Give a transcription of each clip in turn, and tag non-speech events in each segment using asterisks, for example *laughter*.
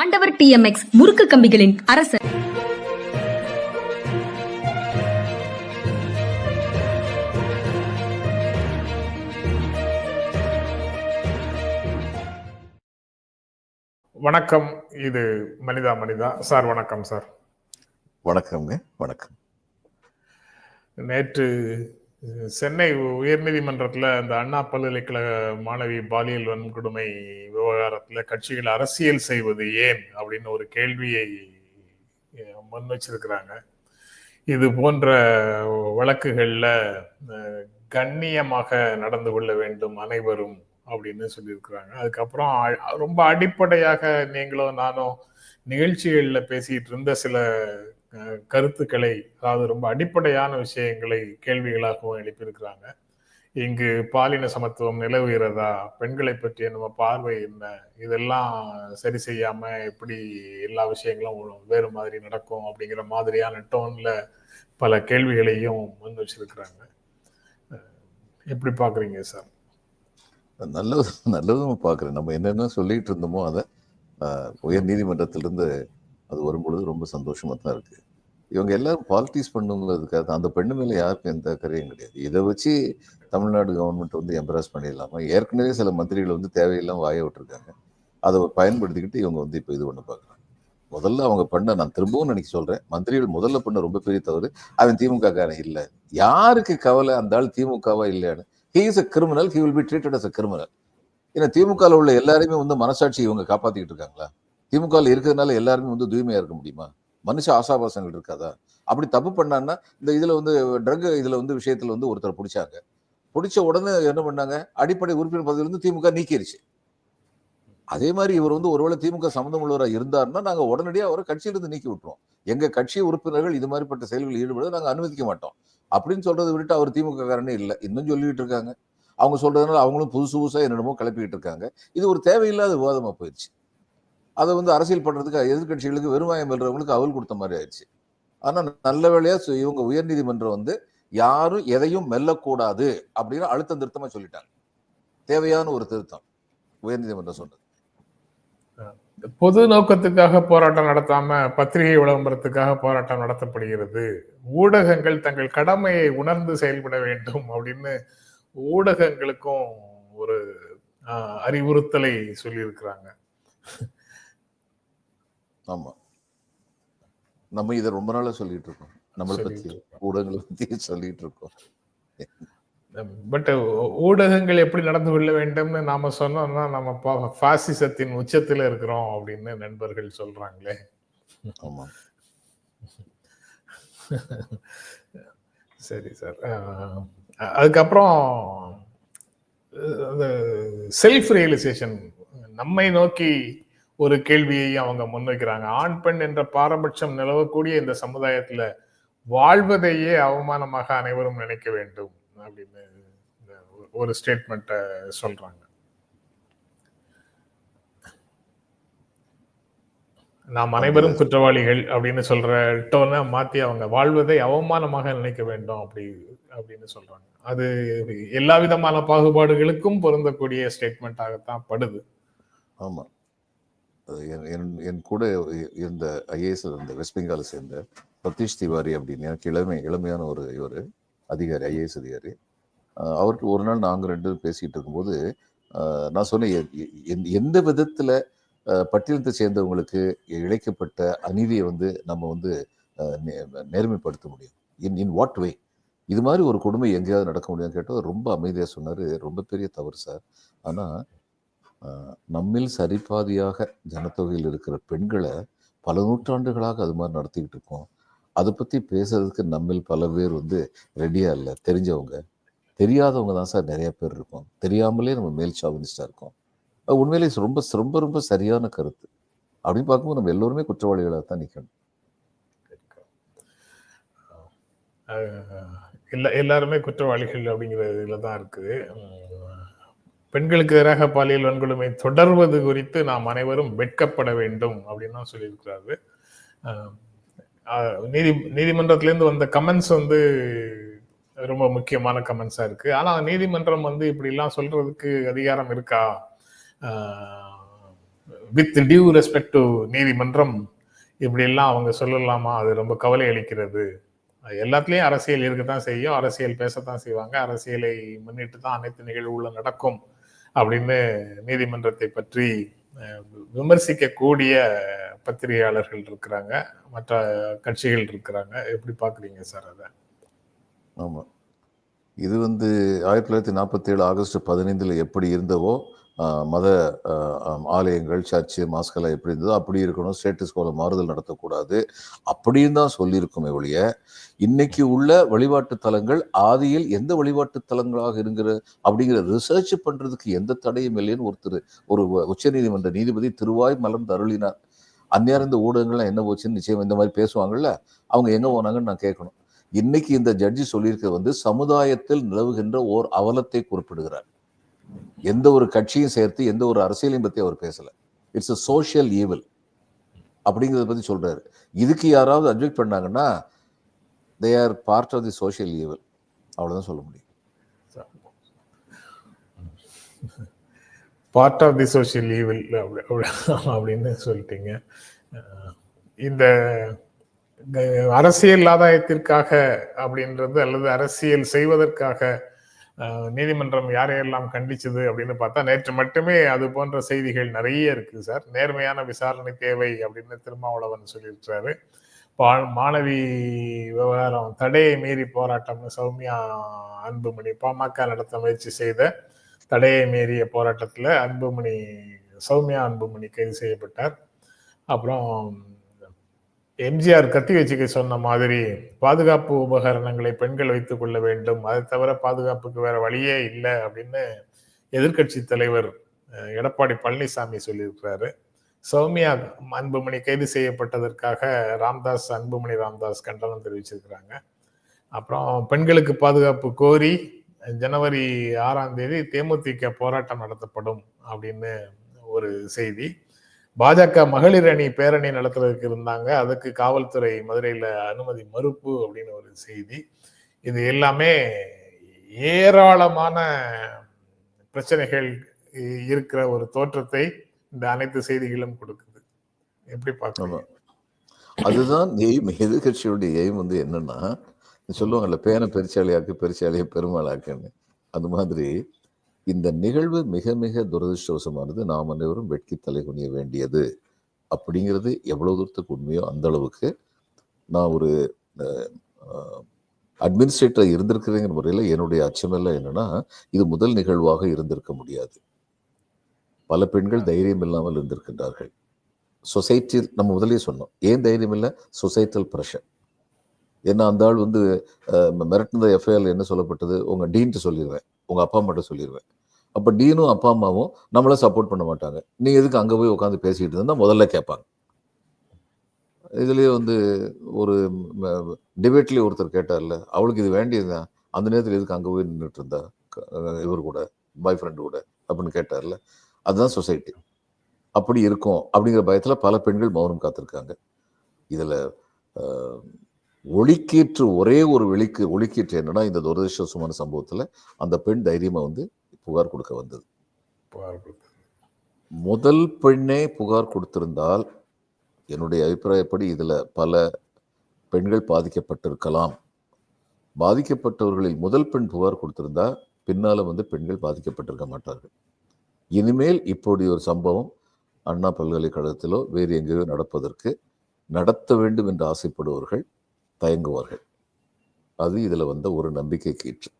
ஆண்டவர் டிஎம்எக்ஸ் முறுக்கு கம்பிகளின் அரசர். வணக்கம். இது மனிதா மனிதா. சார் வணக்கம் சார். வணக்கம்ங்க. வணக்கம். நேற்று சென்னை உயர்நீதிமன்றத்தில் இந்த அண்ணா பல்கலைக்கழக மாணவி பாலியல் வன்கொடுமை விவகாரத்தில் கட்சிகள் அரசியல் செய்வது ஏன் அப்படின்னு ஒரு கேள்வியை முன் வச்சிருக்கிறாங்க. இது போன்ற வழக்குகளில் கண்ணியமாக நடந்து கொள்ள வேண்டும் அனைவரும் அப்படின்னு சொல்லியிருக்கிறாங்க. அதுக்கப்புறம் ரொம்ப அடிப்படையாக நீங்களும் நானும் நிகழ்ச்சிகளில் பேசிட்டு இருந்த சில கருத்துக்களை அதாவது ரொம்ப அடிப்படையான விஷயங்களை கேள்விகளாகவும் எழுப்பியிருக்கிறாங்க. இங்கு பாலின சமத்துவம் நிலவுகிறதா பெண்களை பற்றிய நம்ம பார்வை என்ன இதெல்லாம் சரி செய்யாம எப்படி எல்லா விஷயங்களும் வேறு மாதிரி நடக்கும் அப்படிங்கிற மாதிரியான டோன்ல பல கேள்விகளையும் முன் வச்சிருக்கிறாங்க. எப்படி பாக்குறீங்க சார்? நல்லது நல்லதும் பார்க்குறேன். நம்ம என்னென்ன சொல்லிட்டு இருந்தோமோ அதை உயர் நீதிமன்றத்திலிருந்து அது வரும்பொழுது ரொம்ப சந்தோஷமா தான் இருக்கு. இவங்க எல்லாரும் பாலிட்டிக்ஸ் பண்ணுங்கிறதுக்காக அந்த பெண்ணு மேலே யாருக்கும் எந்த கரையும் கிடையாது. இதை வச்சு தமிழ்நாடு கவர்மெண்ட் வந்து எம்பராஸ் பண்ணிடலாமா? ஏற்கனவே சில மந்திரிகள் வந்து தேவையில்லாம வாய விட்டுருக்காங்க. அதை பயன்படுத்திக்கிட்டு இவங்க வந்து இப்போ இது பண்ண பார்க்குறாங்க. முதல்ல அவங்க பண்ண நான் திரும்பவும் நினைக்க சொல்றேன் மந்திரிகள் முதல்ல பண்ண ரொம்ப பெரிய தவறு அவன் திமுக காரன் இல்லை. யாருக்கு கவலை? அந்த ஆள் திமுகவா இல்லையான்னு. He is a criminal he will be treated as a criminal ஏன்னா திமுகவில் உள்ள எல்லாருமே வந்து மனசாட்சி இவங்க காப்பாற்றிக்கிட்டு இருக்காங்களா? திமுகவில் இருக்கிறதுனால எல்லாருமே வந்து தூய்மையாக இருக்க முடியுமா? மனுஷ ஆசாபாசங்கள் இருக்காதா? அப்படி தப்பு பண்ணான்னா இந்த இதில் வந்து ட்ரக் இதில் வந்து விஷயத்தில் வந்து ஒருத்தர் பிடிச்சாங்க. பிடிச்ச உடனே என்ன பண்ணாங்க? அடிப்படை உறுப்பினர் பதவியிலிருந்து திமுக நீக்கிருச்சு. அதே மாதிரி இவர் வந்து ஒருவேளை திமுக சம்மந்தம் உள்ளவராக இருந்தார்னா நாங்கள் உடனடியாக அவரை கட்சியிலிருந்து நீக்கி விட்டுருவோம். எங்கள் கட்சி உறுப்பினர்கள் இது மாதிரிப்பட்ட செயல்களில் ஈடுபட நாங்கள் அனுமதிக்க மாட்டோம். அப்படின்னு சொல்றதை விட்டு அவர் திமுக காரனே இல்லை. இன்னும் சொல்லிட்டு இருக்காங்க. அவங்க சொல்றதுனால அவங்களும் புதுசு புதுசாக என்னென்னமோ கிளப்பிக்கிட்டு இருக்காங்க. இது ஒரு தேவையில்லாத விவாதமாக போயிடுச்சு. அதை வந்து அரசியல் பண்றதுக்கு எதிர்க்கட்சிகளுக்கு வெறுமாயம் வெல்றவங்களுக்கு அவல் கொடுத்த மாதிரி ஆயிடுச்சு. ஆனால் நல்ல வேலையாக இவங்க உயர்நீதிமன்றம் வந்து யாரும் எதையும் மெல்லக்கூடாது அப்படின்னு அழுத்தம் திருத்தமாக சொல்லிட்டாங்க. தேவையான ஒரு திருத்தம் உயர்நீதிமன்றம் சொன்னது. பொது நோக்கத்துக்காக போராட்டம் நடத்தாம பத்திரிகை விளம்பரத்துக்காக போராட்டம் நடத்தப்படுகிறது. ஊடகங்கள் தங்கள் கடமையை உணர்ந்து செயல்பட வேண்டும் அப்படின்னு ஊடகங்களுக்கும் ஒரு அறிவுறுத்தலை சொல்லியிருக்கிறாங்க. ஆமா. நம்ம இதை ரொம்ப நாளா சொல்லிட்டு இருக்கோம். நம்மளை பத்தி சொல்லிட்டு ஊடகங்களை பத்தி சொல்லிட்டு இருக்கோம். பட் ஊடகங்கள் எப்படி நடந்து கொள்ள வேண்டும்னு நாம சொன்னோம்னா நம்ம பாசிசத்தின் உச்சத்துல இருக்கிறோம் அப்படின்னு நண்பர்கள் சொல்றாங்களே. ஆமா. சரி சார். அதுக்கப்புறம் செல்ஃப் ரியலைசேஷன் நம்மை நோக்கி ஒரு கேள்வியை அவங்க முன்வைக்கிறாங்க. ஆண் பெண் என்ற பாரபட்சம் நிலவக்கூடிய இந்த சமுதாயத்துல வாழ்வதையே அவமானமாக அனைவரும் நினைக்க வேண்டும் அப்படின்னு இந்த ஒரு ஸ்டேட்மெண்ட்டை சொல்றாங்க. நாம் அனைவரும் குற்றவாளிகள் அப்படின்னு சொல்ற டோனை மாத்தி அவங்க வாழ்வதை அவமானமாக நினைக்க வேண்டும் அப்படி அப்படின்னு சொல்றாங்க. அது எல்லா விதமான பாகுபாடுகளுக்கும் பொருந்தக்கூடிய ஸ்டேட்மெண்ட்டாகத்தான் படுது. ஆமா. என்- என்- கூட இருந்த ஐஏஎஸ் இருந்த வெஸ்ட் பெங்காலை சேர்ந்த சதீஷ் திவாரி அப்படின்னு எனக்கு இளமை இளமையான ஒரு இவர் அதிகாரி ஐஏஎஸ் அதிகாரி. அவருக்கு அவர்கிட்ட ஒரு நாள் நாங்கள் ரெண்டு பேரும் இருக்கும்போது நான் சொன்னேன் எ- எந்த- விதத்தில் பட்டியலத்தை சேர்ந்தவங்களுக்கு இழைக்கப்பட்ட அநீதியை வந்து நம்ம வந்து நே- நேர்மைப்படுத்த முடியும். In in what way? இது மாதிரி ஒரு கொடுமை எங்கேயாவது நடக்க முடியும்னு கேட்டால் ரொம்ப அமைதியாக சொன்னார். ரொம்ப பெரிய தவறு சார். ஆனால் நம்மில் சரிபாதியாக ஜனத்தொகையில் இருக்கிற பெண்களை பல நூற்றாண்டுகளாக அது மாதிரி நடத்திக்கிட்டு இருக்கோம். அதை பற்றி பேசுறதுக்கு நம்மில் பல பேர் வந்து ரெடியாக இல்லை தெரிஞ்சவங்க. தெரியாதவங்க தான் சார் நிறைய பேர் இருக்கோம். தெரியாமலே நம்ம மேல் சாவனிஸ்டாக இருக்கோம். உண்மையிலே உண்மையிலேயே ரொம்ப ரொம்ப ரொம்ப சரியான கருத்து. அப்படின்னு பார்க்கும்போது நம்ம எல்லோருமே குற்றவாளிகளாக தான் நிற்கணும் எல்லா எல்லாருமே குற்றவாளிகள் அப்படிங்கிற இதில் தான் இருக்குது. பெண்களுக்கு எதிராக பாலியல் வன்கொடுமை தொடர்வது குறித்து நாம் அனைவரும் வெட்கப்பட வேண்டும் அப்படின்னு தான் சொல்லியிருக்கிறாரு. நீதி நீதிமன்றத்திலேருந்து வந்த கமெண்ட்ஸ் வந்து ரொம்ப முக்கியமான கமெண்ட்ஸாக இருக்கு. ஆனால் நீதிமன்றம் வந்து இப்படிலாம் சொல்றதுக்கு அதிகாரம் இருக்கா? வித் டியூ ரெஸ்பெக்ட் டு நீதிமன்றம் இப்படிலாம் அவங்க சொல்லலாமா? அது ரொம்ப கவலை அளிக்கிறது. எல்லாத்துலேயும் அரசியல் அரசியல் இருக்கத்தான் செய்யும். அரசியல் பேசத்தான் செய்வாங்க. அரசியலை முன்னிட்டு தான் அனைத்து நிகழ்வுகளும் நடக்கும். அப்படின்னு நீதிமன்றத்தை பற்றி விமர்சிக்கக்கூடிய பத்திரிகையாளர்கள் இருக்கிறாங்க மற்ற கட்சிகள் இருக்கிறாங்க. எப்படி பார்க்குறீங்க சார் அதை? ஆமாம் இது வந்து ஆயிரத்தி தொள்ளாயிரத்தி நாற்பத்தி ஏழு ஆகஸ்ட் பதினைந்தில் எப்படி இருந்தவோ மத ஆலயங்கள் சர்ச்சு மாஸ்கெல்லாம் எப்படி இருந்ததோ அப்படி இருக்கணும். ஸ்டேட்டஸ் கோல மாறுதல் நடத்தக்கூடாது. அப்படின்னு தான் சொல்லியிருக்குமே ஒழிய இன்னைக்கு உள்ள வழிபாட்டு தலங்கள் ஆதியில் எந்த வழிபாட்டு தலங்களாக இருக்கிற அப்படிங்கிற ரிசர்ச் பண்ணுறதுக்கு எந்த தடையும் இல்லைன்னு ஒருத்தர் ஒரு உச்சநீதிமன்ற நீதிபதி திருவாய் மலர்ந்து அருளினார் அந்நேரம் இந்த ஊடகங்கள்லாம் என்ன போச்சுன்னு நிச்சயம் இந்த மாதிரி பேசுவாங்கல்ல அவங்க எங்கே போனாங்கன்னு நான் கேட்கணும். இன்னைக்கு இந்த ஜட்ஜி சொல்லியிருக்கிறது வந்து சமுதாயத்தில் நிலவுகின்ற ஓர் அவலத்தை குறிப்பிடுகிறார். எந்த ஒரு கட்சியும் சேர்த்து எந்த ஒரு அரசியலையும் பத்தி அவர் பேசல. இட்ஸ் அ சோஷியல் ஈவில் அப்படிங்கிறத பத்தி சொல்றாரு. இதுக்கு யாராவது அட்ஜெக்ட் பண்ணாங்கன்னா they are part of the social evil அவ்வளவுதான் சொல்ல முடியும். Part of the social evil அப்படின்னு சொல்லிட்டீங்க. இந்த அரசியல் ஆதாயத்திற்காக அப்படின்றது அல்லது அரசியல் செய்வதற்காக நீதிமன்றம் யாரையெல்லாம் கண்டிச்சது அப்படின்னு பார்த்தா நேற்று மட்டுமே அது போன்ற செய்திகள் நிறைய இருக்கு சார். நேர்மையான விசாரணை தேவை அப்படின்னு திருமாவளவன் சொல்லியிருக்கிறாரு. மாணவி விவகாரம் தடையை மீறி போராட்டம்னு சௌமியா அன்புமணி பாமக நடத்த முயற்சி செய்த தடையை மீறிய போராட்டத்தில் அன்புமணி சௌமியா அன்புமணி கைது செய்யப்பட்டார். அப்புறம் எம்ஜிஆர் கத்தி வச்சுக்க சொன்ன மாதிரி பாதுகாப்பு உபகரணங்களை பெண்கள் வைத்துக் கொள்ள வேண்டும். அதை தவிர பாதுகாப்புக்கு வேற வழியே இல்லை அப்படின்னு எதிர்க்கட்சி தலைவர் எடப்பாடி பழனிசாமி சொல்லியிருக்கிறாரு. சௌமியா அன்புமணி கைது செய்யப்பட்டதற்காக ராம்தாஸ் அன்புமணி ராம்தாஸ் கண்டனம் தெரிவிச்சிருக்கிறாங்க. அப்புறம் பெண்களுக்கு பாதுகாப்பு கோரி ஜனவரி ஆறாம் தேதி தேமுதிக போராட்டம் நடத்தப்படும் அப்படின்னு ஒரு செய்தி. பாஜக மகளிர் அணி பேரணி நடத்துறதுக்கு இருந்தாங்க. அதுக்கு காவல்துறை மதுரையில் அனுமதி மறுப்பு அப்படின்னு ஒரு செய்தி. இது எல்லாமே ஏராளமான பிரச்சனைகள் இ- இருக்கிற ஒரு தோற்றத்தை இந்த அனைத்து செய்திகளும் கொடுக்குது. எப்படி பார்க்கணும் அதுதான் எய்ம் எதிர்கட்சியுடைய எய்ம் வந்து என்னன்னா சொல்லுவாங்கல்ல பேனை பெருச்சாலையாக்கு பெருச்சாலையை பெருமாளாக்குன்னு. அது மாதிரி இந்த நிகழ்வு மிக மிக துரதிருஷ்டவசமானது. நாம் அனைவரும் வெட்கி தலைகுனிய வேண்டியது. அப்படிங்கிறது எவ்வளவு தூரத்துக்கு உண்மையோ அந்த அளவுக்கு நான் ஒரு அட்மினிஸ்ட்ரேட்டர் இருந்திருக்கிறேங்கிற முறையில் என்னுடைய அச்சமெல்லாம் என்னன்னா இது முதல் நிகழ்வாக இருந்திருக்க முடியாது. பல பெண்கள் தைரியம் இல்லாமல் இருந்திருக்கின்றார்கள். சொசைட்டி நம்ம முதல்லயே சொன்னோம். ஏன் தைரியம் இல்லை? Societal pressure. ஏன்னா அந்த ஆள் வந்து மிரட்டினத எஃப்ஐஆர் என்ன சொல்லப்பட்டது? உங்க டீன்ட்டு சொல்லிடுவேன் உங்க அப்பா அம்மாட்ட சொல்லிடுவேன் அப்போ டீனும் அப்பா அம்மாவும் நம்மளை சப்போர்ட் பண்ண மாட்டாங்க. நீ எதுக்கு அங்கே போய் உட்காந்து பேசிக்கிட்டு இருந்தால் முதல்ல கேட்பாங்க. இதுலேயே வந்து ஒரு டிபேட்லேயே ஒருத்தர் கேட்டார்ல அவளுக்கு இது வேண்டியதுதான் அந்த நேரத்தில் எதுக்கு அங்கே போய் நின்றுட்டு இருந்தா? இவர் கூட பாய் ஃப்ரெண்டு கூட அப்படின்னு கேட்டார்ல. அதுதான் சொசைட்டி அப்படி இருக்கும் அப்படிங்கிற பயத்தில் பல பெண்கள் மௌனம் காத்திருக்காங்க. இதில் ஒளிக்கீற்று ஒரே ஒரு வெளிக்கு ஒளிக்கீற்று என்னன்னா இந்த துரதிருஷ்டமான சம்பவத்தில் அந்த பெண் தைரியமாக வந்து புகார் கொடுக்க வந்தது. புகார் கொடுத்தது. முதல் பெண்ணே புகார் கொடுத்திருந்தால் என்னுடைய அபிப்பிராயப்படி இதுல பல பெண்கள் பாதிக்கப்பட்டிருக்கலாம். பாதிக்கப்பட்டவர்களில் முதல் பெண் புகார் கொடுத்திருந்தா பின்னால வந்து பெண்கள் பாதிக்கப்பட்டிருக்க மாட்டார்கள். இனிமேல் இப்படி ஒரு சம்பவம் அண்ணா பல்கலைக்கழகத்திலோ வேறு எங்கேயோ நடப்பதற்கு நடத்த வேண்டும் என்று ஆசைப்படுபவர்கள் தயங்குவார்கள். அது இதுல வந்த ஒரு நம்பிக்கை கீற்று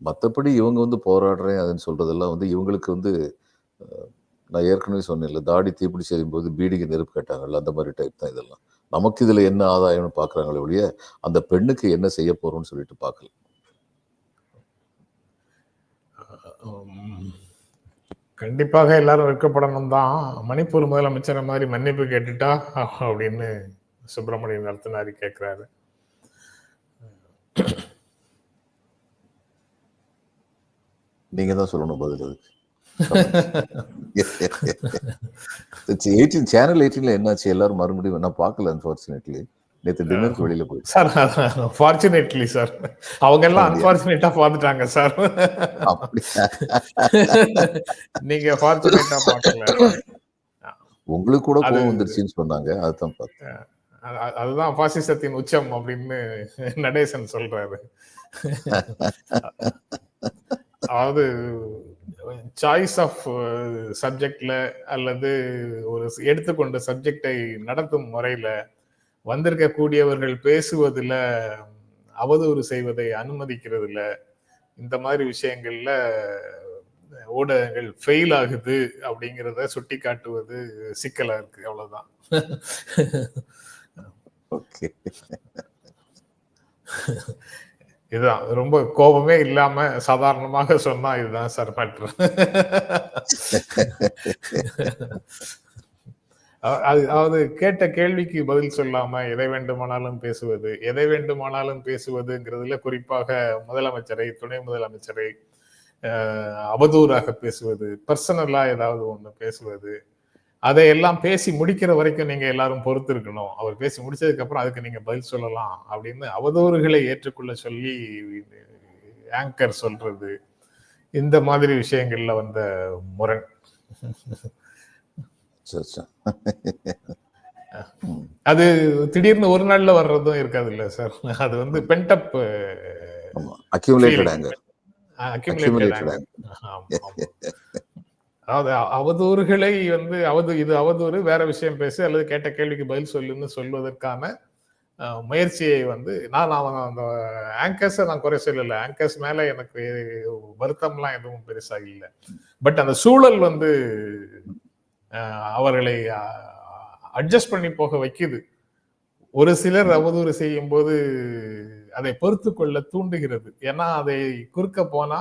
மற்றபடி இவங்க வந்து போராடுறேன் அதுன்னு சொல்கிறதெல்லாம் வந்து இவங்களுக்கு வந்து நான் ஏற்கனவே சொன்னேன்ல தாடி தீப்பிடிச்சு எரியும் போது பீடிக்கு நெருப்பு கேட்டாங்கல்ல அந்த மாதிரி டைப் தான் இதெல்லாம். நமக்கு இதில் என்ன ஆதாயம்னு பார்க்குறாங்களே ஒழிய அந்த பெண்ணுக்கு என்ன செய்ய போகிறோம்னு சொல்லிட்டு பார்க்கல கண்டிப்பாக எல்லாரும் வெட்கப்படணும் தான். மணிப்பூர் முதலமைச்சர் மாதிரி மன்னிப்பு கேட்டுட்டா அப்படின்னு சுப்பிரமணியன் நடத்தினாரி கேட்குறாரு நீங்க தான் சொல்லணும் பதில் அதுக்கு. எயிட்டீன் சேனல் எயிட்டீன்ல என்னாச்சு? எல்லாரும் மறுபடியும் நான் பார்க்கல அன்பார்ச்சுனேட்லி நேற்று டின்னருக்கு வெளியில போயிட்டு. சார் ஃபார்ச்சுனேட்லி சார் அவங்க எல்லாம்? அன்பார்ச்சுனேட்டா பார்த்துட்டாங்க சார் நீங்க ஃபார்ச்சுனேட்டா பார்க்கல. உங்களுக்கு கூட கோவம் வந்துருச்சுன்னு சொன்னாங்க அதுதான் பார்த்தேன். அதுதான் பாசிசத்தின் உச்சம் அப்படின்னு நடேசன் சொல்றாரு. அதாவது சாய்ஸ் ஆஃப் சப்ஜெக்ட்ல அல்லது ஒரு எடுத்துக்கொண்ட சப்ஜெக்டை நடத்தும் முறையில வந்திருக்கக்கூடியவர்கள் பேசுவதில் அவதூறு செய்வதை அனுமதிக்கிறதுல இந்த மாதிரி விஷயங்கள்ல ஊடகங்கள் ஃபெயில் ஆகுது அப்படிங்கிறத சுட்டி காட்டுவது சிக்கலா இருக்கு. அவ்வளவுதான். *laughs* ஓகே *laughs* இதுதான். ரொம்ப கோபமே இல்லாம சாதாரணமாக சொன்னா இதுதான் சார் மேட்ரு. அது அதாவது கேட்ட கேள்விக்கு பதில் சொல்லாம எதை வேண்டுமானாலும் பேசுவது எதை வேண்டுமானாலும் பேசுவதுங்கிறதுல குறிப்பாக முதலமைச்சரை துணை முதலமைச்சரை அவதூறாக பேசுவது பர்சனலா ஏதாவது ஒண்ணு பேசுவது அதையெல்லாம் பேசி முடிக்கிற வரைக்கும் நீங்க எல்லாரும் பொறுத்து இருக்கணும் அவர் பேசி முடிச்சதுக்கு அப்புறம் அதுக்கு நீங்க பதில் சொல்லலாம் அப்படின்னு அவதூறுகளை ஏற்றுக்கொள்ள சொல்லி ஆங்கர் சொல்றது இந்த மாதிரி விஷயங்கள்ல வந்த முரண். அது திடீர்னு ஒரு நாள்ல வர்றதும் இருக்காது இல்ல சார். அது வந்து pent up accumulated. Anger accumulated Accumulated அதாவது அவதூறுகளை வந்து அவது இது அவதூறு வேற விஷயம் பேசு அல்லது கேட்ட கேள்விக்கு பதில் சொல்லுன்னு சொல்வதற்கான முயற்சியை வந்து நான் அவன் அந்த ஆங்கர்ஸை நான் குறை சொல்லல. ஆங்கர்ஸ் மேல எனக்கு வருத்தம்லாம் எதுவும் பெருசாக இல்லை. பட் அந்த சூழல் வந்து அவர்களை அட்ஜஸ்ட் பண்ணி போக வைக்குது. ஒரு சிலர் அவதூறு செய்யும் போது அதை பொறுத்து கொள்ள தூண்டுகிறது. ஏன்னா அதை குறுக்க போனா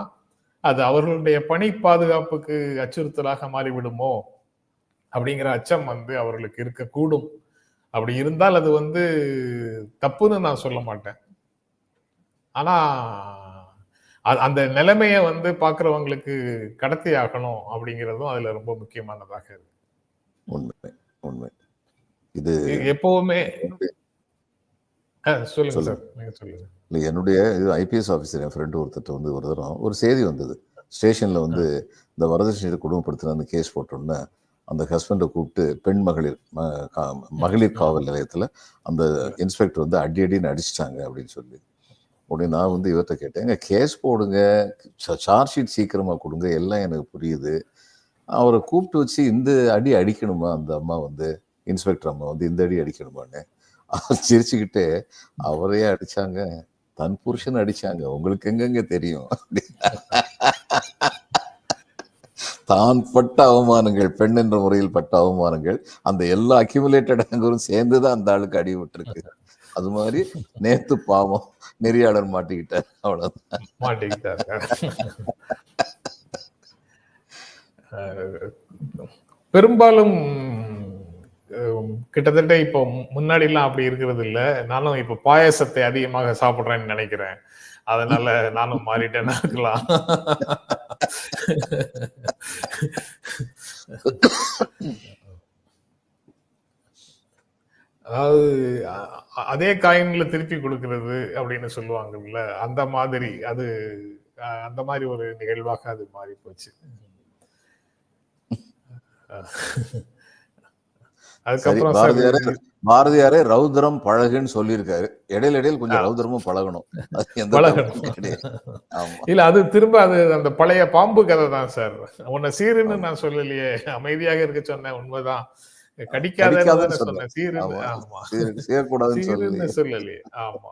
அது அவர்களுடைய பணி பாதுகாப்புக்கு அச்சுறுத்தலாக மாறிவிடுமோ? அப்படிங்கிற அச்சம் வந்து அவர்களுக்கு இருக்கக்கூடும். அப்படி இருந்தால் அது வந்து தப்புன்னு நான் சொல்ல மாட்டேன். ஆனா அந்த நிலைமையை வந்து பாக்குறவங்களுக்கு கடத்தி ஆகணும் அப்படிங்கிறதும் அதுல ரொம்ப முக்கியமானதாக இருக்கு. உண்மை உண்மை. இது எப்பவுமே சொல்லுங்க சொல்லுங்க. இல்லை என்னுடைய இது ஐபிஎஸ் ஆஃபீஸர் என் ஃப்ரெண்டு ஒருத்தர் வந்து ஒரு தரம் ஒரு செய்தி வந்தது. ஸ்டேஷனில் வந்து இந்த வரதட்சணை குடும்பப்படுத்தின அந்த கேஸ் போட்டோன்னே அந்த ஹஸ்பண்டை கூப்பிட்டு பெண் மகளிர் மகளிர் காவல் நிலையத்தில் அந்த இன்ஸ்பெக்டர் வந்து அடி அடின்னு அடிச்சிட்டாங்க அப்படின்னு சொல்லி. உடனே நான் வந்து இவர்கிட்ட கேட்டேன் எங்க கேஸ் போடுங்க. சார்ஜ் ஷீட் சீக்கிரமாக கொடுங்க. எல்லாம் எனக்கு புரியுது. அவரை கூப்பிட்டு வச்சு இந்த அடி அடிக்கணுமா? அந்த அம்மா வந்து இன்ஸ்பெக்டர் அம்மா வந்து இந்த அடி அடிக்கணுமான்னு *laughs* சிரிச்சுக்கிட்டு அவரையே அடிச்சாங்க. தன் புருஷன் அடிச்சாங்க. உங்களுக்கு எங்கெங்க தெரியும். *laughs* தான் பட்ட அவமானங்கள் பெண் என்ற முறையில் பட்ட அவமானங்கள் அந்த எல்லா அக்யூமுலேட்டட் ஆங்கரும் சேர்ந்து தான் அந்த ஆளுக்கு அடி விட்டுருக்கு. அது மாதிரி நேத்து பாவம் நெறியாளர் மாட்டிக்கிட்டார். அவ்வளவுதான். மாட்டிக்கிட்டாரு. *laughs* பெரும்பாலும் கிட்டத்தட்ட இப்போ முன்னாடிலாம் அப்படி இருக்கிறது இல்லை. நானும் இப்போ பாயாசத்தை அதிகமாக சாப்பிட்றேன்னு நினைக்கிறேன். அதனால நானும் மாறிட்டேன்னா இருக்கலாம். அதாவது அதே காயின்ல திருப்பி கொடுக்கறது அப்படின்னு சொல்லுவாங்கல்ல அந்த மாதிரி அது அந்த மாதிரி ஒரு நிகழ்வாக அது மாறி போச்சு அதுக்கப்புறம் பாரதியாரே பாரதியாரே ரௌத்ரம் பழகுன்னு சொல்லியிருக்காரு. இடையில இடையில கொஞ்சம். ரௌத்ரமும் பழகணும். இல்ல அது திரும்ப அது அந்த பழைய பாம்பு கதை தான் சார். உன்னை சீருன்னு நான் சொல்லலையே. அமைதியாக இருக்க சொன்னேன் உண்மைதான். கடிக்காதன்னு கடிக்காதன்னு தானே சொன்னேன். சீருன்னு சொல்லலையே. ஆமா.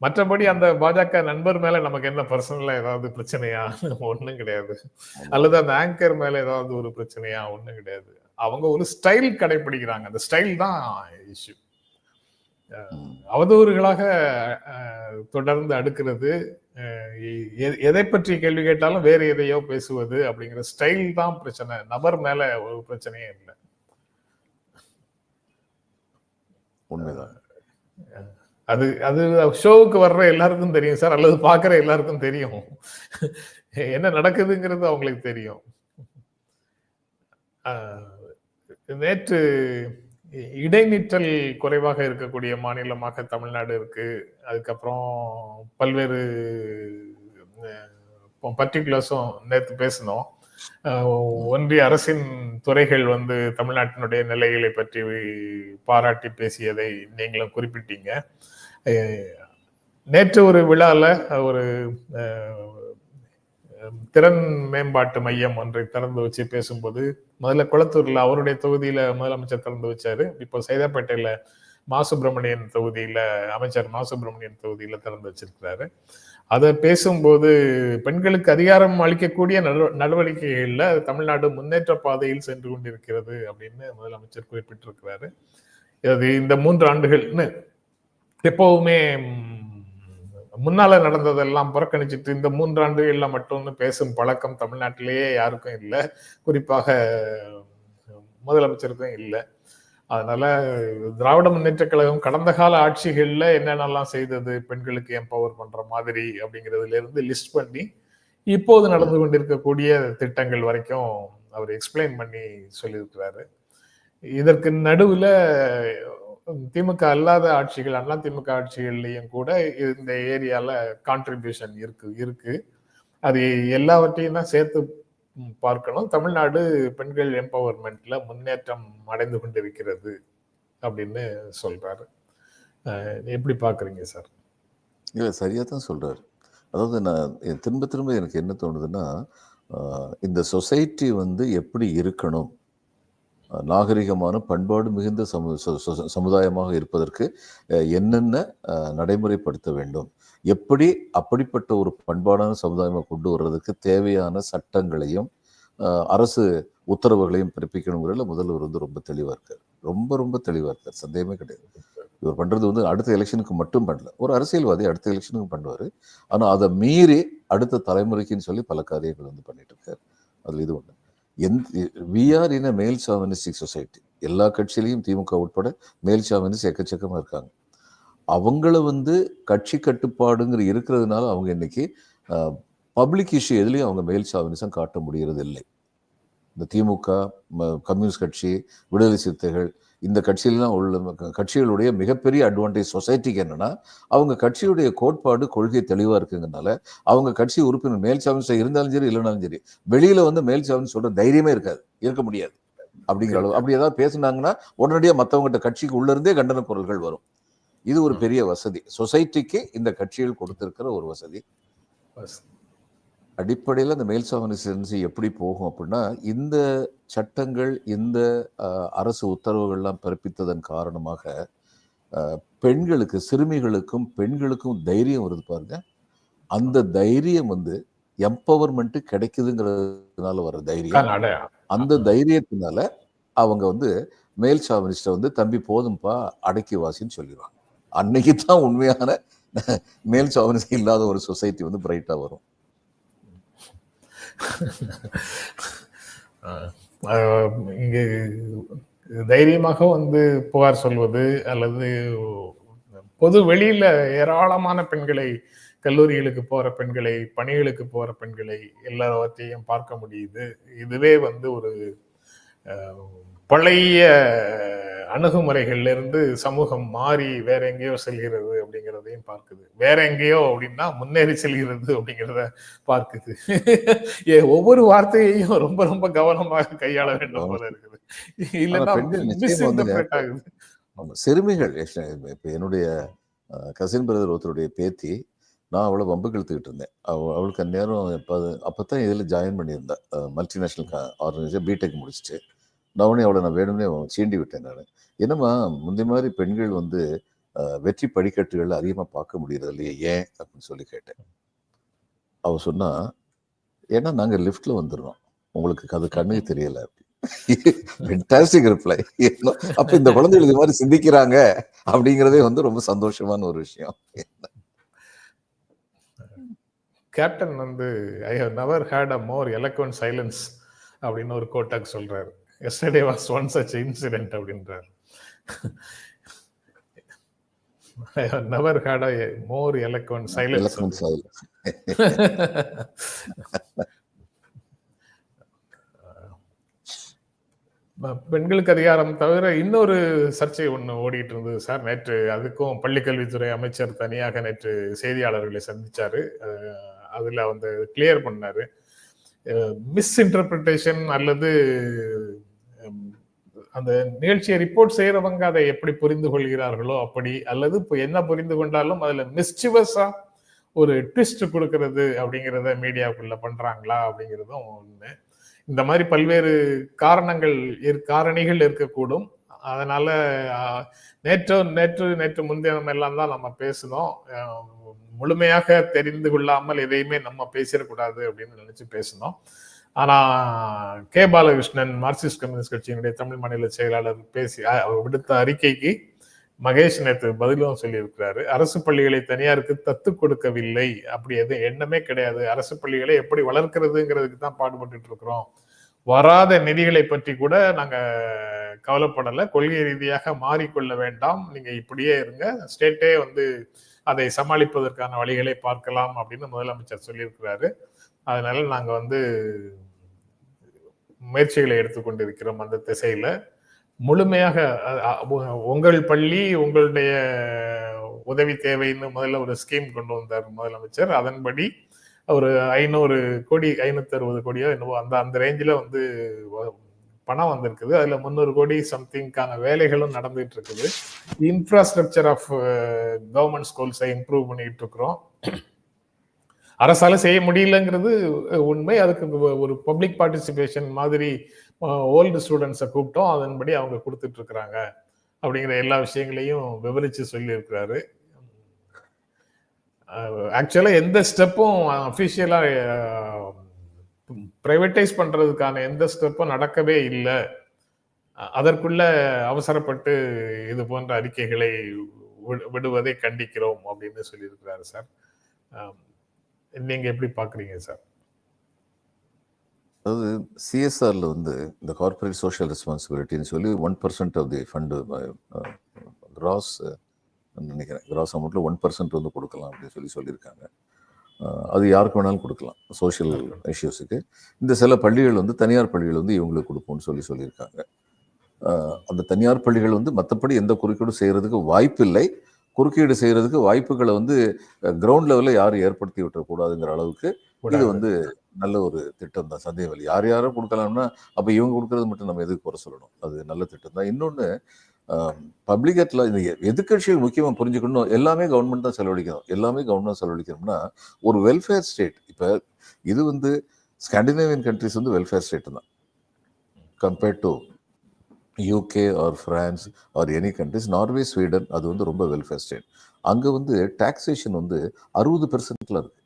மற்றபடி அந்த பாஜக நண்பர் மேல நமக்கு என்ன பர்சனலா ஏதாவது பிரச்சனையா? ஒண்ணும் கிடையாது. அல்லது அந்த ஆங்கர் மேல ஏதாவது ஒரு பிரச்சனையா? ஒண்ணும் கிடையாது. அவங்க ஒரு ஸ்டைல் கடைபிடிக்கிறாங்க அந்த ஸ்டைல் தான் இஷ்யூ. அவதூறுகளாக தொடர்ந்து அடுக்கிறது. எதை பற்றி கேள்வி கேட்டாலும் வேற எதையோ பேசுவது அப்படிங்கிற ஸ்டைல் தான் பிரச்சனை. நபர் மேல ஒரு பிரச்சனையே இல்லை. உண்மைதான். அது அது ஷோவுக்கு வர்ற எல்லாருக்கும் தெரியும் சார். அல்லது பார்க்குற எல்லாருக்கும் தெரியும். என்ன நடக்குதுங்கிறது அவங்களுக்கு தெரியும். நேற்று இடைநிற்றல் குறைவாக இருக்கக்கூடிய மாநிலமாக தமிழ்நாடு இருக்கு. அதுக்கப்புறம் பல்வேறு பர்டிகுலர்ஸும் நேற்று பேசினோம். ஒன்றிய அரசின் துறைகள் வந்து தமிழ்நாட்டினுடைய நிலைகளை பற்றி பாராட்டி பேசியதை நீங்களும் குறிப்பிட்டீங்க. நேற்று ஒரு விழால ஒரு திறன் மேம்பாட்டு மையம் ஒன்றை திறந்து வச்சு பேசும்போது முதல்ல குளத்தூர்ல அவருடைய தொகுதியில முதலமைச்சர் திறந்து வச்சாரு. இப்போ சைதாப்பேட்டையில மா சுப்பிரமணியன் தொகுதியில அமைச்சர் மா சுப்பிரமணியன் தொகுதியில திறந்து வச்சிருக்கிறாரு. அதை பேசும்போது பெண்களுக்கு அதிகாரம் அளிக்கக்கூடிய நடவடிக்கைகள்ல தமிழ்நாடு முன்னேற்ற பாதையில் சென்று கொண்டிருக்கிறது அப்படின்னு முதலமைச்சர் குறிப்பிட்டிருக்கிறாரு. இது இந்த மூன்று ஆண்டுகள்னு எப்பவுமே முன்னால நடந்ததெல்லாம் புறக்கணிச்சிட்டு இந்த மூன்றாண்டுகளில் மட்டும்னு பேசும் பழக்கம் தமிழ்நாட்டிலேயே யாருக்கும் இல்லை. குறிப்பாக முதலமைச்சருக்கும் இல்லை. அதனால திராவிட முன்னேற்ற கழகம் கடந்த கால ஆட்சிகளில் என்னென்னலாம் செய்தது பெண்களுக்கு எம்பவர் பண்ற மாதிரி அப்படிங்கிறதுல இருந்து லிஸ்ட் பண்ணி இப்போது நடந்து கொண்டிருக்கக்கூடிய திட்டங்கள் வரைக்கும் அவர் எக்ஸ்பிளைன் பண்ணி சொல்லியிருக்கிறாரு. இதற்கு நடுவில் திமுக அல்லாத ஆட்சிகள் அண்ணா திமுக ஆட்சிகள்லையும் கூட இந்த ஏரியால கான்ட்ரிபியூஷன் இருக்கு இருக்கு. அது எல்லாவற்றையும் தான் சேர்த்து பார்க்கணும். தமிழ்நாடு பெண்கள் எம்பவர்மெண்ட்ல முன்னேற்றம் அடைந்து கொண்டிருக்கிறது அப்படின்னு சொல்றாரு. எப்படி பாக்குறீங்க சார்? இல்லை சரியாக தான் சொல்கிறார் அதாவது நான் திரும்ப திரும்ப எனக்கு என்ன தோணுதுன்னா இந்த சொசைட்டி வந்து எப்படி இருக்கணும்? நாகரிகமான பண்பாடு மிகுந்த சமு சமுதாயமாக இருப்பதற்கு என்னென்ன நடைமுறைப்படுத்த வேண்டும்? எப்படி அப்படிப்பட்ட ஒரு பண்பாடான சமுதாயமாக கொண்டு வர்றதுக்கு தேவையான சட்டங்களையும் அரசு உத்தரவுகளையும் பிறப்பிக்கணுங்கிறதுல முதல்வர் வந்து ரொம்ப தெளிவாக இருக்கார். ரொம்ப ரொம்ப தெளிவாக இருக்கார். சந்தேகமே கிடையாது. இவர் பண்ணுறது வந்து அடுத்த எலெக்ஷனுக்கு மட்டும் பண்ணல. ஒரு அரசியல்வாதி அடுத்த எலெக்ஷனுக்கு பண்ணுவார். ஆனால் அதை மீறி அடுத்த தலைமுறைக்குன்னு சொல்லி பல காரியங்கள் வந்து பண்ணிட்டு இருக்கார். அதில் இது ஒன்று எந்த வி ஆர் இன் அ மேல் சாவனிஸ்டிக் சொசைட்டி எல்லா கட்சியிலையும் திமுக உட்பட மேல் சாவனிஸ்ட் எக்கச்சக்கமாக இருக்காங்க. அவங்கள வந்து கட்சி கட்டுப்பாடுங்கிற இருக்கிறதுனால அவங்க இன்னைக்கு பப்ளிக் இஷ்யூ எதுலேயும் அவங்க மேல் சாவனிசம் காட்ட முடிகிறது இல்லை இந்த திமுக ம- கம்யூனிஸ்ட் கட்சி விடுதலை சிறுத்தைகள் இந்த கட்சியிலாம் உள்ள கட்சிகளுடைய மிகப்பெரிய அட்வான்டேஜ் சொசைட்டிக்கு என்னன்னா அவங்க கட்சியுடைய கோட்பாடு கொள்கை தெளிவா இருக்குங்கனால அவங்க கட்சி உறுப்பினர் மேல் சாமிசம் இருந்தாலும் சரி இல்லைனாலும் சரி வெளியில வந்து மேல் சாமி சொல்ற தைரியமே இருக்காது இருக்க முடியாது அப்படிங்கிற அளவு. அப்படி ஏதாவது பேசுனாங்கன்னா உடனடியாக மற்றவங்ககிட்ட கட்சிக்கு உள்ள இருந்தே கண்டன குரல்கள் வரும். இது ஒரு பெரிய வசதி. சொசைட்டிக்கு இந்த கட்சிகள் கொடுத்திருக்கிற ஒரு வசதி. அடிப்படையில் அந்த மேல் சாவனிசன்சி எப்படி போகும் அப்படின்னா இந்த சட்டங்கள் இந்த அரசு உத்தரவுகள்லாம் பிறப்பித்ததன் காரணமாக பெண்களுக்கு சிறுமிகளுக்கும் பெண்களுக்கும் தைரியம் வருது பாருங்க. அந்த தைரியம் வந்து எம்பவர்மெண்ட் கிடைக்குதுங்கிறதுனால வர தைரியம். அந்த தைரியத்தினால அவங்க வந்து மேல் சாவனிஸ்ட வந்து தம்பி போதும்பா அடக்கி வாசின்னு சொல்லிடுவாங்க அன்னைக்கு தான் உண்மையான மேல் சாவனிஸ்ட் இல்லாத ஒரு சொசைட்டி வந்து பிரைட்டா வரும். இங்கு தைரியமாக வந்து புகார் சொல்வது அல்லது பொது வெளியில ஏராளமான பெண்களை கல்லூரிகளுக்கு போற பெண்களை பணிகளுக்கு போற பெண்களை எல்லாவற்றையும் பார்க்க முடியுது. இதுவே வந்து ஒரு பழைய அணுகுமுறைகள்ல இருந்து சமூகம் மாறி வேற எங்கேயோ செல்கிறது அப்படிங்கிறதையும் பார்க்குது. வேற எங்கேயோ அப்படின்னா முன்னேறி செல்கிறது அப்படிங்கிறத பார்க்குது. ஏ, ஒவ்வொரு வார்த்தையையும் ரொம்ப ரொம்ப கவனமாக கையாள வேண்டும் போல இருக்குது. இல்லைன்னா சிறுமிகள் இப்போ என்னுடைய கசின் பிரதர் ஒருத்தருடைய பேத்தி நான் அவளை வம்பு கழுத்துக்கிட்டு இருந்தேன். அவ அவளுக்கு அந்நேரம் இப்போ அப்போ தான் இதில் ஜாயின் பண்ணியிருந்தேன் மல்டிநேஷ்னல் ஆர்கனைசேஷன் பிடெக் முடிச்சுட்டு. நான் அவளை நான் வேணும்னே சீண்டி விட்டேன் நான். என்னம்மா முந்தைய மாதிரி பெண்கள் வந்து வெற்றி படிக்கட்டுகள் அதிகமாக பார்க்க முடியறது இல்லையே ஏன்? அப்படின்னு சொல்லி கேட்டேன். அவ சொன்னா ஏன்னா நாங்கள் லிஃப்ட்ல வந்துடுறோம் உங்களுக்கு அது கண்ணுக்கு தெரியல. ஃபென்டாஸ்டிக் ரிப்ளை அப்ப இந்த குழந்தைகள் இது மாதிரி சிந்திக்கிறாங்க அப்படிங்கிறதே வந்து ரொம்ப சந்தோஷமான ஒரு விஷயம். கேப்டன் வந்து I have never had a more eloquent silence அப்படின்னு ஒரு கோட்டாக் சொல்றாரு. Yesterday was one such incident அப்படின்றார். Never had a more eloquent silence. பெண்களுக்கு அதிகாரம் தவிர இன்னொரு சர்ச்சை ஒன்று ஓடிட்டு இருந்தது சார். நேற்று அதுக்கும் பள்ளிக்கல்வித்துறை அமைச்சர் தனியாக நேற்று செய்தியாளர்களை சந்திச்சாரு. அதுல வந்து கிளியர் பண்ணாரு. மிஸ்இன்டர்பிரிட்டேஷன் அல்லது அந்த நிகழ்ச்சியை ரிப்போர்ட் செய்யறவங்க அதை எப்படி புரிந்து கொள்கிறார்களோ அப்படி அல்லது இப்போ என்ன புரிந்து கொண்டாலும் அதுல மிஸ்டிவஸா ஒரு ட்விஸ்ட் கொடுக்கறது அப்படிங்கிறத மீடியாவுக்குள்ள பண்றாங்களா அப்படிங்கிறதும் ஒண்ணு. இந்த மாதிரி பல்வேறு காரணங்கள் இரு- காரணிகள் இருக்கக்கூடும். அதனால நேற்று நேற்று நேற்று முன்தினம் எல்லாம் தான் நம்ம பேசினோம். முழுமையாக தெரிந்து கொள்ளாமல் எதையுமே நம்ம பேசிடக்கூடாது அப்படின்னு நினைச்சு பேசினோம். ஆனா கே பாலகிருஷ்ணன் மார்க்சிஸ்ட் கம்யூனிஸ்ட் கட்சியினுடைய தமிழ் மாநில செயலாளர் பேசி அவர் விடுத்த அறிக்கைக்கு மகேஷ் நேற்று பதிலும் சொல்லியிருக்கிறாரு. அரசு பள்ளிகளை தனியாருக்கு தத்து கொடுக்கவில்லை அப்படி எதுவும் எண்ணமே கிடையாது. அரசு பள்ளிகளை எப்படி வளர்க்கிறதுங்கிறதுக்கு தான் பாடுபட்டு இருக்கிறோம். வராத நிதிகளை பற்றி கூட நாங்க கவலைப்படலை. கொள்கை ரீதியாக மாறிக்கொள்ள வேண்டாம். நீங்க இப்படியே இருங்க. ஸ்டேட்டே வந்து அதை சமாளிப்பதற்கான வழிகளை பார்க்கலாம் அப்படின்னு முதலமைச்சர் சொல்லியிருக்கிறாரு. அதனால நாங்கள் வந்து முயற்சிகளை எடுத்துக்கொண்டிருக்கிறோம் அந்த திசையில. முழுமையாக உங்கள் பள்ளி உங்களுடைய உதவி தேவைன்னு முதல்ல ஒரு ஸ்கீம் கொண்டு வந்தார் முதலமைச்சர். அதன்படி ஒரு ஐநூறு கோடி ஐநூத்தி அறுபது கோடியோ என்னவோ அந்த அந்த ரேஞ்சில் வந்து பணம் வந்திருக்குது. அதில் முந்நூறு கோடி சம்திங்கான வேலைகளும் நடந்துட்டு இருக்குது இன்ஃப்ராஸ்ட்ரக்சர் ஆஃப் கவர்மெண்ட் uh, ஸ்கூல்ஸை இம்ப்ரூவ் பண்ணிட்டு இருக்கிறோம் அரசால செய்ய முடியலங்கிறது உண்மை. அதுக்கு ஒரு பப்ளிக் பார்ட்டிசிபேஷன் மாதிரி ஓல்டு ஸ்டூடெண்ட்ஸை கூப்பிட்டோம். அதன்படி அவங்க கொடுத்துட்டு இருக்கிறாங்க. அப்படிங்கிற எல்லா விஷயங்களையும் விவரிச்சு சொல்லியிருக்கிறாரு. ஆக்சுவலாக எந்த ஸ்டெப்பும் அஃபிஷியலாக ப்ரைவேட்டைஸ் பண்ணுறதுக்கான எந்த ஸ்டெப்பும் நடக்கவே இல்லை. அதற்குள்ள அவசரப்பட்டு இது போன்ற அறிக்கைகளை விடு- விடுவதை கண்டிக்கிறோம் அப்படின்னு சொல்லியிருக்கிறாரு சார். நீங்கள் நீங்க எப்படி பாக்குறீங்க சார்? அதாவது சிஎஸ்ஆரில் வந்து இந்த கார்ப்பரேட் சோஷியல் ரெஸ்பான்சிபிலிட்டின்னு சொல்லி one percent of the fund gross நினைக்கிறேன். கிராஸ் அமௌண்ட்டில் ஒன் பர்சன்ட் வந்து கொடுக்கலாம் அப்படின்னு சொல்லி சொல்லியிருக்காங்க. Uh, அது யாருக்கு வேணாலும் கொடுக்கலாம். சோஷியல் இஷ்யூஸுக்கு இந்த சில பள்ளிகள் வந்து தனியார் பள்ளிகள் வந்து இவங்களுக்கு கொடுப்போம்னு சொல்லி சொல்லியிருக்காங்க. Uh, அந்த தனியார் பள்ளிகள் வந்து மற்றபடி எந்த குறுக்கீடும் செய்கிறதுக்கு வாய்ப்பில்லை. குறுக்கீடு செய்யறதுக்கு வாய்ப்புகளை வந்து கிரவுண்ட் லெவலில் யாரும் ஏற்படுத்தி விட்டுறக்கூடாதுங்கிற அளவுக்கு இது வந்து நல்ல ஒரு திட்டம் தான். சந்தேகம் இல்லை யார் யாரோ கொடுக்கலாம்னா அப்ப இவங்க கொடுக்கறது மட்டும் நம்ம எதுக்கு குறை சொல்லணும்? அது நல்ல திட்டம் தான். இன்னொன்னு பப்ளிகட்ல இந்த எ- எதிர்க்கட்சிகள் முக்கியமா புரிஞ்சுக்கணும் எல்லாமே கவர்மெண்ட் தான் செலவழிக்கணும். எல்லாமே கவர்மெண்ட் செலவழிக்கணும்னா ஒரு வெல்ஃபேர் ஸ்டேட் இப்ப இது வந்து ஸ்காண்டினேவியன் கண்ட்ரிஸ் வந்து வெல்ஃபேர் ஸ்டேட் தான். Compared to UK or France or any countries Norway Sweden அது வந்து ரொம்ப வெல்ஃபேர் ஸ்டேட் அங்க வந்து டாக்ஸேஷன் வந்து அறுபது பெர்சன்ட்ல இருக்கு.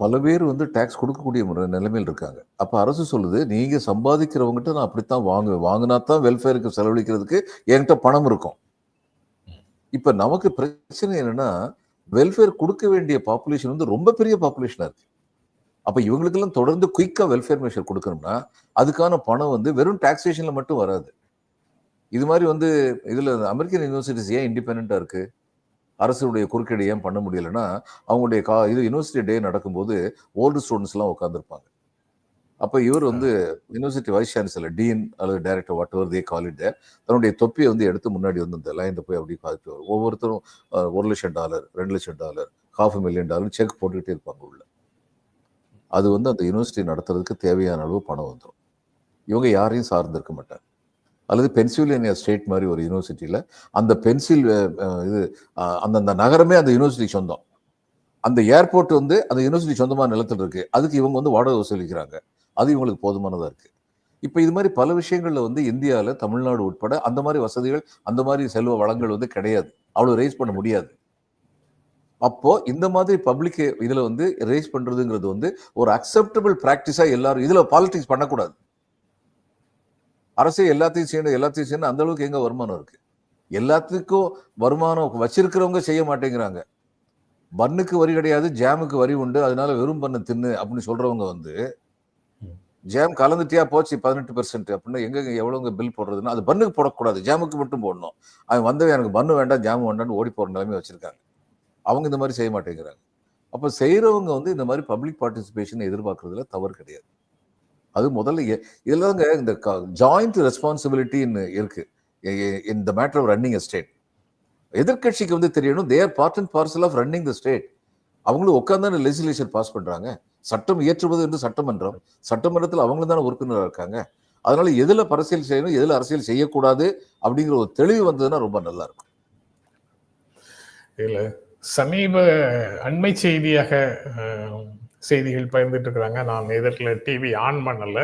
பல பேர் வந்து டாக்ஸ் கொடுக்கக்கூடிய முறை நிலைமையில் இருக்காங்க. அப்ப அரசு சொல்லுது நீங்க சம்பாதிக்கிறவங்ககிட்ட நான் அப்படித்தான் வாங்குவேன் வாங்கினா தான் வெல்ஃபேருக்கு செலவழிக்கிறதுக்கு என்கிட்ட பணம் இருக்கும். இப்ப நமக்கு பிரச்சனை என்னன்னா வெல்ஃபேர் கொடுக்க வேண்டிய பாப்புலேஷன் வந்து ரொம்ப பெரிய பாப்புலேஷனா இருக்கு. அப்போ இவங்களுக்கெல்லாம் தொடர்ந்து குயிக்காக வெல்ஃபேர் மெஷர் கொடுக்கணும்னா அதுக்கான பணம் வந்து வெறும் டாக்ஸேஷனில் மட்டும் வராது. இது மாதிரி வந்து இதில் அமெரிக்கன் யூனிவர்சிட்டிஸ் ஏன் இண்டிபெண்ட்டாக இருக்குது அரசுடைய குறுக்கீடு ஏன் பண்ண முடியலன்னா அவங்களுடைய கா இது யூனிவர்சிட்டி டே நடக்கும்போது ஓல்டு ஸ்டூடெண்ட்ஸ்லாம் உட்காந்துருப்பாங்க அப்போ இவர் வந்து யூனிவர்சிட்டி வைஸ் சான்சலர் டீன் அல்லது director whatever they call it தன்னுடைய தொப்பியை வந்து எடுத்து முன்னாடி வந்து இந்த லைனில் போய் அப்படி பார்த்துட்டு வரும் ஒவ்வொருத்தரும் ஒரு லட்சம் டாலர் ரெண்டு லட்சம் dollar half million dollar cheque போட்டுக்கிட்டே இருப்பாங்க உள்ள. அது வந்து அந்த யூனிவர்சிட்டி நடத்துறதுக்கு தேவையான அளவு பணம் வந்துடும் இவங்க யாரையும் சார்ந்திருக்க மாட்டாங்க. அல்லது பென்சில்வேனியா ஸ்டேட் மாதிரி ஒரு யூனிவர்சிட்டியில் அந்த பென்சில் இது அந்தந்த நகரமே அந்த யூனிவர்சிட்டி சொந்தம். அந்த ஏர்போர்ட் வந்து அந்த யூனிவர்சிட்டி சொந்தமான நிலத்தில் இருக்குது அதுக்கு இவங்க வந்து வாடகை வசூலிக்கிறாங்க. அது இவங்களுக்கு போதுமானதாக இருக்குது இப்போ இது மாதிரி பல விஷயங்களில் வந்து இந்தியாவில் தமிழ்நாடு உட்பட அந்த மாதிரி வசதிகள் அந்த மாதிரி செல்வ வளங்கள் வந்து கிடையாது. அவ்வளோ ரைஸ் பண்ண முடியாது. அப்போ இந்த மாதிரி பப்ளிக் இதுல வந்து ரைஸ் பண்றதுங்கிறது வந்து ஒரு அக்செப்டபிள் பிராக்டிஸா எல்லாரும் இதுல பாலிடிக்ஸ் பண்ணக்கூடாது. அரசே எல்லாத்தையும் செய்யணும் எல்லாத்தையும் செய்யணும் அந்த அளவுக்கு எங்க வருமானம் இருக்கு? எல்லாத்துக்கும் வருமானம் வச்சிருக்கிறவங்க செய்ய மாட்டேங்கிறாங்க. பன்னுக்கு வரி கிடையாது ஜாமுக்கு வரி உண்டு அதனால வெறும் பண்ணு தின்னு அப்படின்னு சொல்றவங்க வந்து ஜாம் கலந்துட்டியா போச்சு பதினெட்டு பெர்சென்ட் அப்படின்னா எங்க எவ்வளவுங்க பில் போடுறதுன்னா அது பன்னுக்கு போடக்கூடாது ஜாமுக்கு மட்டும் போடணும். அவன் வந்தவன் எனக்கு பன்னு வேண்டாம் ஜாம் வேண்டாம்னு ஓடி போற நிலைமை வச்சிருக்காங்க. அவங்க இந்த மாதிரி செய்ய மாட்டேங்கிறாங்க. அப்போ செய்கிறவங்க வந்து இந்த மாதிரி பப்ளிக் பார்ட்டிசிபேஷன் எதிர்பார்க்குறதுல தவறு கிடையாது. அது முதல்ல எ- தாங்க இந்த ஜாயிண்ட் ரெஸ்பான்சிபிலிட்டின்னு இருக்கு. இந்த மேட்டர் ஆஃப் ரன்னிங் ஸ்டேட் எதிர்க்கட்சிக்கு வந்து தெரியணும் their part and parcel of running the state அவங்களும் உட்காந்து லெஜிஸ்லேஷன் பாஸ் பண்ணுறாங்க சட்டம் இயற்றுவது என்று சட்டமன்றம். சட்டமன்றத்தில் அவங்களும் தானே உறுப்பினராக இருக்காங்க. அதனால எதில் அரசியல் செய்யணும் எதில் அரசியல் செய்யக்கூடாது அப்படிங்கிற ஒரு தெளிவு வந்ததுன்னா ரொம்ப நல்லா இருக்கும். இல்ல. சமீப அண்மை செய்தியாக செய்திகள் பகிர்ந்துட்டு இருக்கிறாங்க நான் எதிர்ல டிவி ஆன் பண்ணல.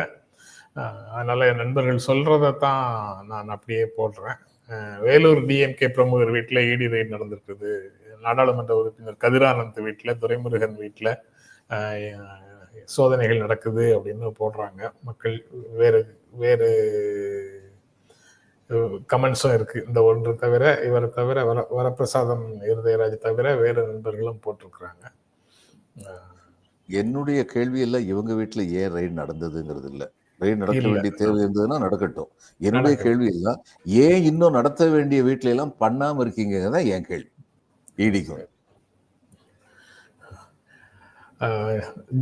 அதனால் அதனால என் நண்பர்கள் சொல்றதை தான் நான் அப்படியே போடுறேன். வேலூர் டிஎம்கே பிரமுகர் வீட்டில் இடி ரைட் நடந்திருக்குது. நாடாளுமன்ற உறுப்பினர் கதிரானந்த் வீட்டில் துரைமுருகன் வீட்டில் சோதனைகள் நடக்குது அப்படின்னு போடுறாங்க. மக்கள் வேறு வேறு கமெண்ட்ஸும் இருக்கு. இந்த ஒன்று தவிர இவரை தவிர வர வரப்பிரசாதம் இருதயராஜ் தவிர வேறு நண்பர்களும் போட்டிருக்கிறாங்க. என்னுடைய கேள்வி எல்லாம் இவங்க வீட்டுல ஏன் ரெய்டு நடந்ததுங்கிறது இல்ல. ரெய்டு நடக்க. வேண்டிய தேவை இருந்ததுன்னா நடக்கட்டும். என்னுடைய. கேள்வி எல்லாம் ஏன் இன்னும் நடத்த வேண்டிய வீட்டுல எல்லாம் பண்ணாம இருக்கீங்க தான் என் கேள்வி. ஈடிக்கும்.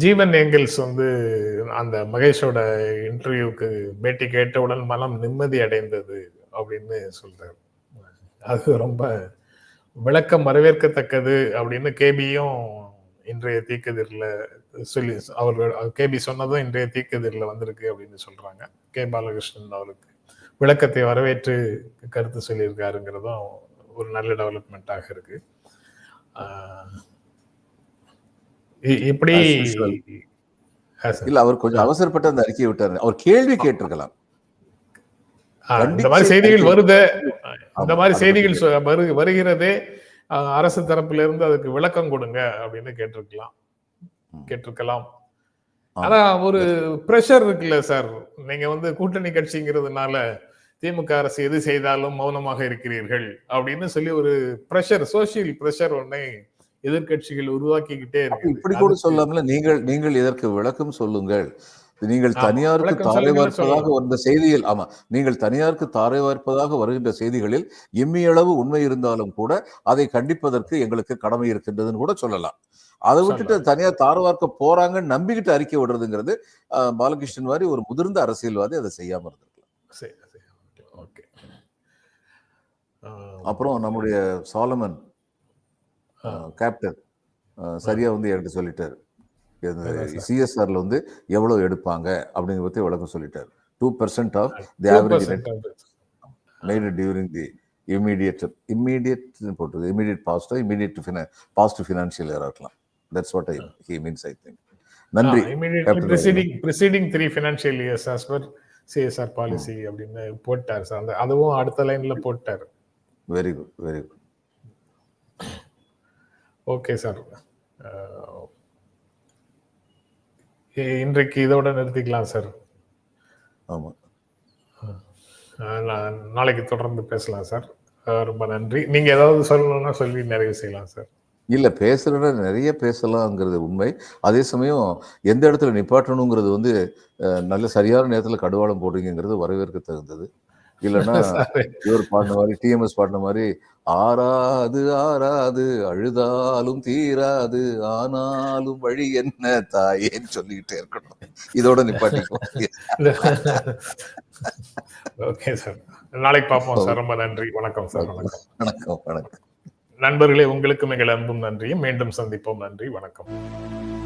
ஜீவன் ஏங்கல்ஸ் வந்து அந்த மகேஷோட இன்டர்வியூக்கு பேட்டி கேட்டவுடன் மனம் நிம்மதி அடைந்தது. அப்படின்னு சொல்றாரு அது ரொம்ப விளக்கம் வரவேற்கத்தக்கது அப்படின்னு கேபியும் இன்றைய தீக்கதிரில் சொல்லி அவர்கள் கேபி சொன்னதும் இன்றைய தீக்கதிரில் வந்திருக்கு அப்படின்னு சொல்றாங்க. கே பாலகிருஷ்ணன் அவருக்கு விளக்கத்தை வரவேற்று கருத்து சொல்லியிருக்காருங்கிறதும் ஒரு நல்ல டெவலப்மெண்ட்டாக இருக்கு. இப்படி இல்ல அவர் கொஞ்சம் அவசரப்பட்டு அந்த அறிக்கையை விட்டாரு. அவர் கேள்வி கேட்டிருக்கலாம். இந்த மாதிரி செய்திகள் வருது. இந்த மாதிரி செய்திகள் வருகிறதே அரசு தரப்புல இருந்து அதுக்கு விளக்கம் கொடுங்க அப்படின்னு கேட்டிருக்கலாம். கேட்டிருக்கலாம். ஆனா ஒரு பிரஷர் இருக்குல்ல சார் நீங்க வந்து கூட்டணி கட்சிங்கிறதுனால திமுக அரசு எது செய்தாலும் மௌனமாக இருக்கிறீர்கள் அப்படின்னு சொல்லி ஒரு பிரஷர் சோசியல் பிரஷர் ஒன்னை எதிர்க்கட்சிகள் உருவாக்கிக்கிட்டே இருக்கு இப்படி கூட சொல்லாமல நீங்கள் நீங்கள் இதற்கு விளக்கம் சொல்லுங்கள். நீங்கள் தனியாருக்கு தாரை வார்ப்பதாக. வந்த செய்தியில் ஆமா நீங்கள் தனியாருக்கு தாரை வார்ப்பதாக வருகின்ற செய்திகளில் இம்மியளவு உண்மை இருந்தாலும் கூட அதை கண்டிப்பதற்கு எங்களுக்கு கடமை இருக்கின்றதுன்னு கூட சொல்லலாம். அதை விட்டுட்டு தனியார் தாரை வார்க்க போறாங்கன்னு நம்பிக்கிட்டு அறிக்கை விடுறதுங்கிறது பாலகிருஷ்ணன் மாதிரி ஒரு முதிர்ந்த அரசியல்வாதி அதை செய்யாம இருந்திருக்கலாம். அப்புறம் நம்முடைய சாலமன் கேப்டன் சரியா வந்து எனக்கு சொல்லிட்டாரு. சிஎஸ்ஆர்ல வந்து எவ்வளவு எடுப்பாங்க அப்படிங்கிற பத்தி விளக்கம் சொல்லிட்டாரு. Two percent of the average it during the immediate immediate போட்டது past immediate finan- past financial year இருக்கலாம். That's what I he means I think. நன்றி. Preceding preceding three financial years as per CSR policy அப்படின்னு போட்டார் sir. அந்த அதுவும் அடுத்த லைன்ல போட்டார். Very good very good okay sir இன்றைக்கு இதோட நிறுத்திக்கலாம் சார். ஆமா. அஹ் நா- நாளைக்கு தொடர்ந்து பேசலாம் சார். ரொம்ப நன்றி. நீங்க ஏதாவது சொல்லணும்னா சொல்லி நிறைவு செய்யலாம் சார். இல்ல பேசுறத நிறைய பேசலாங்கிறது உண்மை. அதே சமயம் எந்த இடத்துல நிப்பாட்டணுங்கிறது வந்து நல்ல சரியான நேரத்துல கடுவாளம் போடுறீங்கிறது வரவேற்க தகுந்தது இல்லைன்னா *laughs* இவர் பாடின மாதிரி டிஎம்எஸ் பாடின மாதிரி ஆறாது ஆறாது அழுதாலும் தீராது ஆனாலும் வழி என்ன தாயேன்னு சொல்லிக்கிட்டே இருக்கணும். இதோட நிப்பாட்டிக்குவோம். *laughs* ஓகே சார் நாளைக்கு பார்ப்போம் சார் ரொம்ப நன்றி. வணக்கம் சார் வணக்கம். வணக்கம். வணக்கம் நண்பர்களே உங்களுக்கு மிக அன்பும் நன்றியும். மீண்டும் சந்திப்போம். நன்றி வணக்கம்.